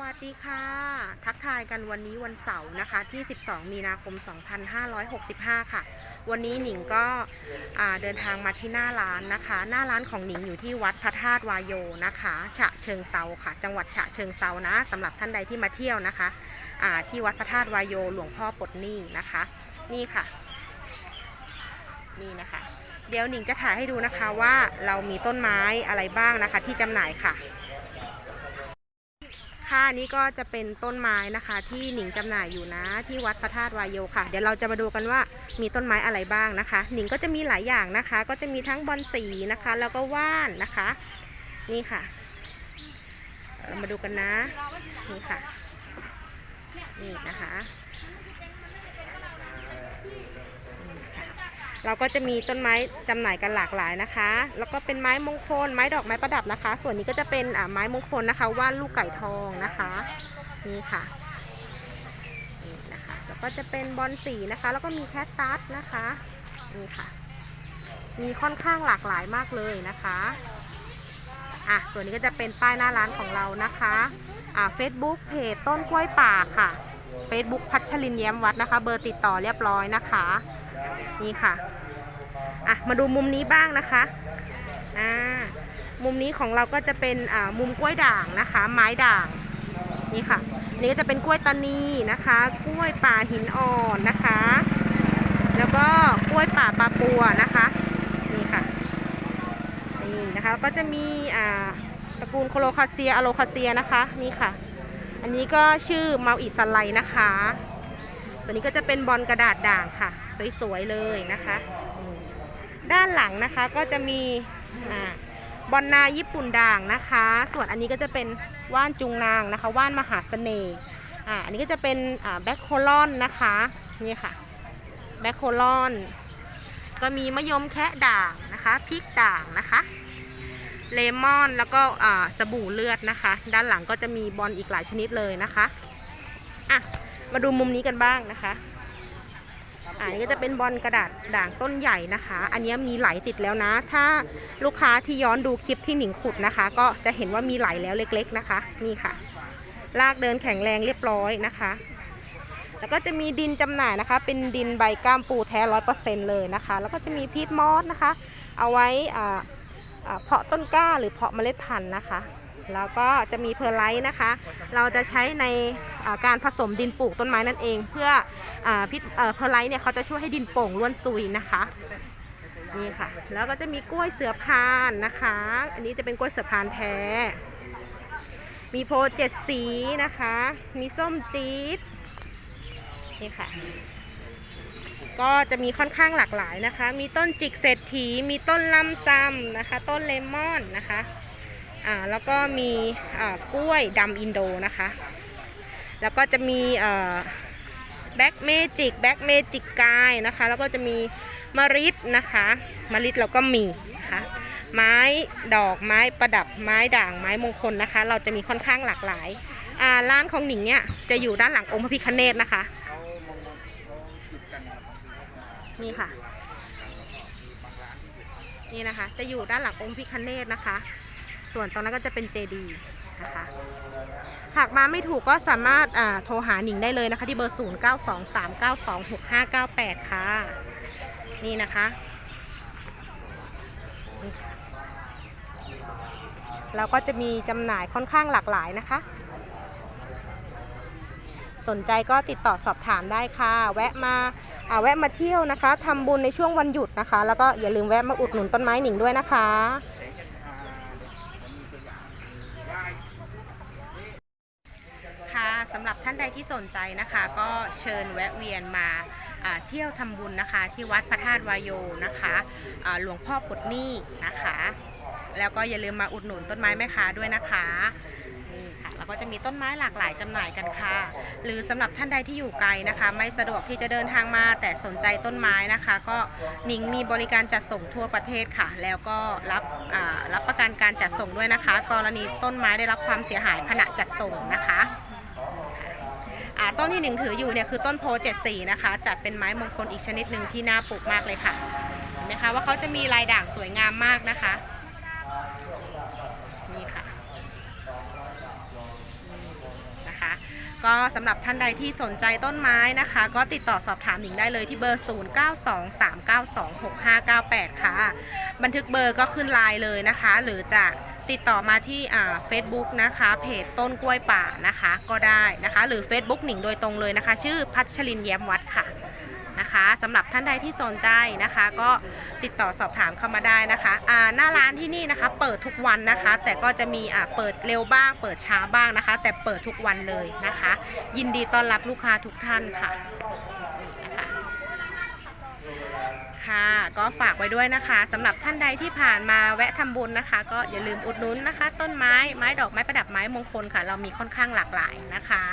วัสดีค่ะ ทักทายกันวันนี้วันเสาร์นะคะ ที่ 12 มีนาคม 2565 ค่ะ วันนี้หนิงก็เดินทางมาที่หน้าร้านนะคะ หน้าร้านของหนิงอยู่ที่วัดพระธาตุวายโยนะคะ ฉะเชิงเซาค่ะ จังหวัดฉะเชิงเซานะสำหรับท่านใดที่มาเที่ยวนะคะที่วัดพระธาตุวายโยหลวงพ่อปดนี้นะคะ นี่ค่ะ นี่นะคะ เดี๋ยวหนิงจะถ่ายให้ดูนะคะว่าเรามีต้นไม้อะไรบ้างนะคะ ที่จำหน่ายค่ะ ค่ะนี่ก็จะเป็นต้นไม้นะคะ ที่หนิงจำหน่ายอยู่นะ ที่วัดพระธาตุวายโยค่ะ เดี๋ยวเราจะมาดูกันว่ามีต้นไม้อะไรบ้างนะคะ หนิงก็จะมีหลายอย่างนะคะ ก็จะมีทั้งบอนสีนะคะ แล้วก็ว่านนะคะ นี่ค่ะ เรามาดูกันนะ นี่ค่ะ นี่นะคะ เราก็จะมีต้นไม้จำหน่ายกันหลากหลายนะคะ แล้วก็เป็นไม้มงคล ไม้ดอกไม้ประดับนะคะ ส่วนนี้ก็จะเป็นอ่าไม้มงคลนะคะว่านลูกไก่ทองนะคะนี่ค่ะนี่นะคะแล้วก็จะเป็นบอนสีนะคะ แล้วก็มีแคคตัสนะคะนี่ค่ะ มีค่อนข้างหลากหลายมากเลยนะคะอะส่วนนี้ก็จะเป็นป้ายหน้าร้านของเรานะคะอ่าเฟซบุ๊กเพจต้นกล้วยป่าค่ะ Facebook พัชรินแย้มวัดนะคะ เบอร์ติดต่อเรียบร้อยนะคะ นี่ค่ะอะมาดูมุมนี้บ้างนะคะอ่ามุมนี้ของเราก็จะเป็นอ่ามุมกล้วยด่างนะคะ ไม้ด่างนี่ค่ะนี่ก็จะเป็นกล้วยตานีนะคะ กล้วยป่าหินอ่อนนะคะ แล้วก็กล้วยป่าปลาปัวนะคะนี่ค่ะนี่นะคะก็จะมีอ่าตระกูลโคโลคาเซียอะโลคาเซียนะคะนี่ค่ะ อันนี้ก็ชื่อเมาอิสไลนะคะ ส่วนนี้ก็จะเป็นบอลกระดาษด่างค่ะ สวยๆเลยนะคะ ด้านหลังนะคะก็จะมีอบอลนาญี่ปุ่นด่างนะคะ ส่วนอันนี้ก็จะเป็นว่านจุงนางนะคะ ว่านมหาเสน่ห์อันนี้ก็จะเป็นแบ็คโคลอนนะคะนี่ค่ะแบ็คโคลอนก็มีมะยมแคะด่างนะคะพริกด่างนะคะเลมอนแล้วก็สบู่เลือดนะคะ ด้านหลังก็จะมีบอลอีกหลายชนิดเลยนะคะอะมาดูมุมนี้กันบ้างนะคะ อ่านี่ก็จะเป็นบอลกระดาษด่างต้นใหญ่นะคะ อันนี้มีไหลติดแล้วนะ ถ้าลูกค้าที่ย้อนดูคลิปที่หนิงขุดนะคะ ก็จะเห็นว่ามีไหลแล้วเล็ก ๆนะคะ นี่ค่ะ ลากเดินแข็งแรงเรียบร้อยนะคะ แล้วก็จะมีดินจำหน่ายนะคะ เป็นดินใบก้ามปูแท้ร้อยเปอร์เซ็นต์เลยนะคะ แล้วก็จะมีพีทมอสนะคะ เอาไว้เพาะต้นกล้าหรือเพาะเมล็ดพันธุ์นะคะ แล้วก็จะมีเพอร์ไลท์นะคะ เราจะใช้ในการผสมดินปลูกต้นไม้นั่นเอง เพื่ออพิษเพอร์ไลท์เนี่ยเขาจะช่วยให้ดินโป่งร่วนซุยนะคะนี่ค่ะ แล้วก็จะมีกล้วยเสือพานนะคะ อันนี้จะเป็นกล้วยเสือพานแท้ มีโพเจ็ดสีนะคะ มีส้มจี๊ดนี่ค่ะ ก็จะมีค่อนข้างหลากหลายนะคะ มีต้นจิกเศรษฐี มีต้นลำซัมนะคะ ต้นเลมอนนะคะ อ่าแล้วก็มีอ่ากล้วยดำอินโดนะคะ แล้วก็จะมีแบ็กเมจิกแบ็กเมจิกกายนะคะ แล้วก็จะมีมะริดนะคะมะริดเราก็มีนะคะไม้ดอกไม้ประดับไม้ด่างไม้มงคลนะคะ เราจะมีค่อนข้างหลากหลายอ่าร้านของหนิงเนี่ยจะอยู่ด้านหลังองค์พระพิฆเนศนะคะนี่ค่ะ นี่นะคะ จะอยู่ด้านหลังองค์พิคเนตนะคะ ส่วนตรงนั้นก็จะเป็นเจดีนะคะหากมาไม่ถูกก็สามารถโทรหาหนิงได้เลยนะคะ ที่เบอร์ 0 9 2 3 9 2 6 5 9 8 ค่ะ นี่นะคะนี่ค่ะเราก็จะมีจำหน่ายค่อนข้างหลากหลายนะคะ สนใจก็ติดต่อสอบถามได้ค่ะ แวะมาแวะมาเที่ยวนะคะทำบุญในช่วงวันหยุดนะคะ แล้วก็อย่าลืมแวะมาอุดหนุนต้นไม้หนิงด้วยนะคะสำหรับท่านใดที่สนใจนะคะ ก็เชิญแวะเวียนมาเที่ยวทำบุญนะคะ ที่วัดพระธาตุวายโยนะคะหลวงพ่อปลดนี้นะคะ แล้วก็อย่าลืมมาอุดหนุนต้นไม้แม่ค้าด้วยนะคะนี่ค่ะแล้วก็จะมีต้นไม้หลากหลายจำหน่ายกันค่ะ หรือสำหรับท่านใดที่อยู่ไกลนะคะ ไม่สะดวกที่จะเดินทางมาแต่สนใจต้นไม้นะคะ ก็หนิงมีบริการจัดส่งทั่วประเทศค่ะ แล้วก็รับรับประกันการจัดส่งด้วยนะคะ กรณีต้นไม้ได้รับความเสียหายขณะจัดส่งนะคะ ต้นที่หนึ่งถืออยู่เนี่ยคือต้นโพเจ็ดสีนะคะ จัดเป็นไม้มงคลอีกชนิดหนึ่งที่น่าปลูกมากเลยค่ะ เห็นไหมคะว่าเขาจะมีลายด่างสวยงามมากนะคะ นี่ค่ะ ก็สำหรับท่านใดที่สนใจต้นไม้นะคะ ก็ติดต่อสอบถามหนิงได้เลยที่เบอร์ 0923926598 ค่ะ บันทึกเบอร์ก็ขึ้นไลน์เลยนะคะ หรือจะติดต่อมาที่เฟซบุ๊กนะคะ เพจต้นกล้วยป่านะคะ ก็ได้นะคะ หรือ Facebook หนิงโดยตรงเลยนะคะ ชื่อพัชรินแย้มวัดค่ะ นะคะสำหรับท่านใดที่สนใจนะคะ ก็ติดต่อสอบถามเข้ามาได้นะคะอ่าหน้าร้านที่นี่นะคะ เปิดทุกวันนะคะ แต่ก็จะมีเปิดเร็วบ้าง เปิดช้าบ้างนะคะ แต่เปิดทุกวันเลยนะคะ ยินดีต้อนรับลูกค้าทุกท่านค่ะคะค่ะก็ฝากไว้ด้วยนะคะสำหรับท่านใดที่ผ่านมาแวะทำบุญนะคะ ก็อย่าลืมอุดหนุนนะคะ ต้นไม้ไม้ดอกไม้ประดับไม้มงคลค่ะ เรามีค่อนข้างหลากหลายนะคะ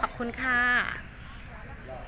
ขอบคุณค่ะ